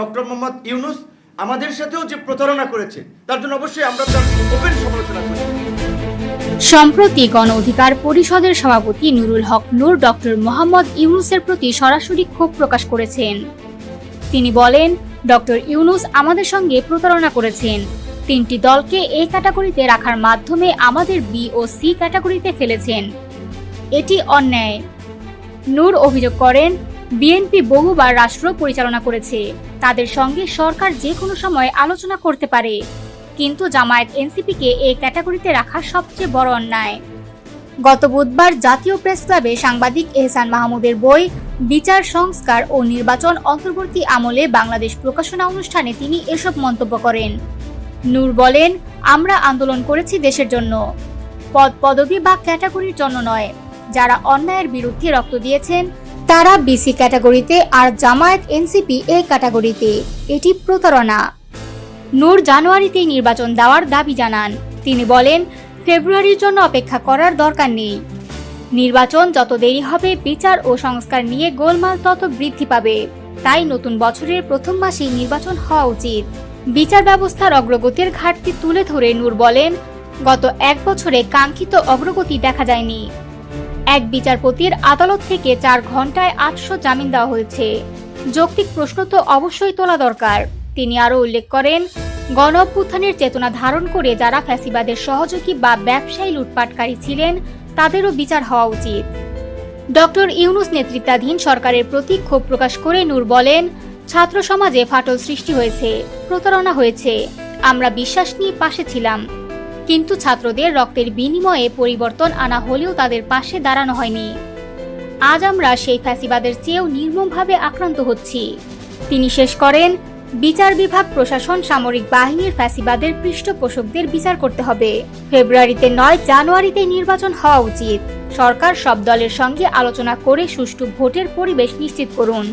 Doctor Mohammad Yunus আমাদের সাথেও যে প্রতারণা করেছে, তার জন্য অবশ্যই আমরা তার ওপেন সমালোচনা করি। সম্প্রতি গণ অধিকার পরিষদের সভাপতি নুরুল হক নূর ডক্টর মোহাম্মদ ইউনুসের প্রতি সরাসরি ক্ষোভ প্রকাশ করেছেন। তিনি বলেন, ডক্টর ইউনুস আমাদের সঙ্গে প্রতারণা করেছেন। তিনটি দলকে এ ক্যাটাগরিতে রাখার মাধ্যমে আমাদের বি ও সি ক্যাটাগরিতে ফেলেছেন। এটি অন্যায়। নূর অভিযোগ করেন বিএনপি বহুবার রাষ্ট্র পরিচালনা করেছে। তাদের সঙ্গে সরকার যে কোনো সময় আলোচনা করতে পারে। কিন্তু জামায়াত এনসিপিকে এই ক্যাটাগরিতে রাখা সবচেয়ে বড় অন্যায়। গত বুধবার জাতীয় প্রেস ক্লাবে সাংবাদিক এহসান মাহমুদের বই, বিচার, সংস্কার ও নির্বাচন অন্তর্বর্তী আমলে বাংলাদেশ প্রকাশনা অনুষ্ঠানে তিনি এসব মন্তব্য করেন। নূর বলেন, আমরা আন্দোলন করেছি দেশের জন্য। পদ পদবি বা ক্যাটাগরির জন্য নয়। যারা অন্যায়ের বিরুদ্ধে রক্ত দিয়েছেন তারা বিসি ক্যাটাগরিতে আর জামায়াত এনসিপি এ ক্যাটাগরিতে। এটি প্রতারণা। নূর জানুয়ারিতেই নির্বাচন দেওয়ার দাবি জানান। তিনি বলেন, ফেব্রুয়ারির জন্য অপেক্ষা করার দরকার নেই। নির্বাচন যত দেরি হবে, বিচার ও সংস্কার নিয়ে গোলমাল তত বৃদ্ধি পাবে। তাই নতুন বছরের প্রথম মাসেই নির্বাচন হওয়া উচিত। বিচার ব্যবস্থার অগ্রগতির ঘাটতি তুলে ধরে নূর বলেন, গত এক বছরে কাঙ্ক্ষিত অগ্রগতি দেখা যায়নি। এক বিচারপতির আদালত থেকে চার ঘন্টায় আটশো জামিন দেওয়া হয়েছে। যৌক্তিক প্রশ্ন তো অবশ্যই তোলা দরকার। তিনি আরও উল্লেখ করেন গণ অভ্যুত্থানের চেতনা ধারণ করে যারা ফ্যাসিবাদের সহযোগী বা ব্যবসায়ী লুটপাটকারী ছিলেন, তাদেরও বিচার হওয়া উচিত। ডক্টর ইউনুস নেতৃত্বাধীন সরকারের প্রতি ক্ষোভ প্রকাশ করে নূর বলেন, ছাত্র সমাজে ফাটল সৃষ্টি হয়েছে, প্রতারণা হয়েছে। আমরা বিশ্বাস নিয়ে পাশে ছিলাম। কিন্তু ছাত্রদের রক্তের বিনিময়ে পরিবর্তন আনা হলেও তাদের পাশে দাঁড়ানো হয়নি। আজ আমরা সেই ফ্যাসিবাদের চেয়েও নির্মমভাবে আক্রান্ত হচ্ছি। তিনি শেষ করেন, বিচার বিভাগ, প্রশাসন, সামরিক বাহিনীর ফ্যাসিবাদের পৃষ্ঠপোষকদের বিচার করতে হবে। ফেব্রুয়ারিতে নয়, জানুয়ারিতে নির্বাচন হওয়া উচিত। সরকার সব দলের সঙ্গে আলোচনা করে সুষ্ঠু ভোটের পরিবেশ নিশ্চিত করুন।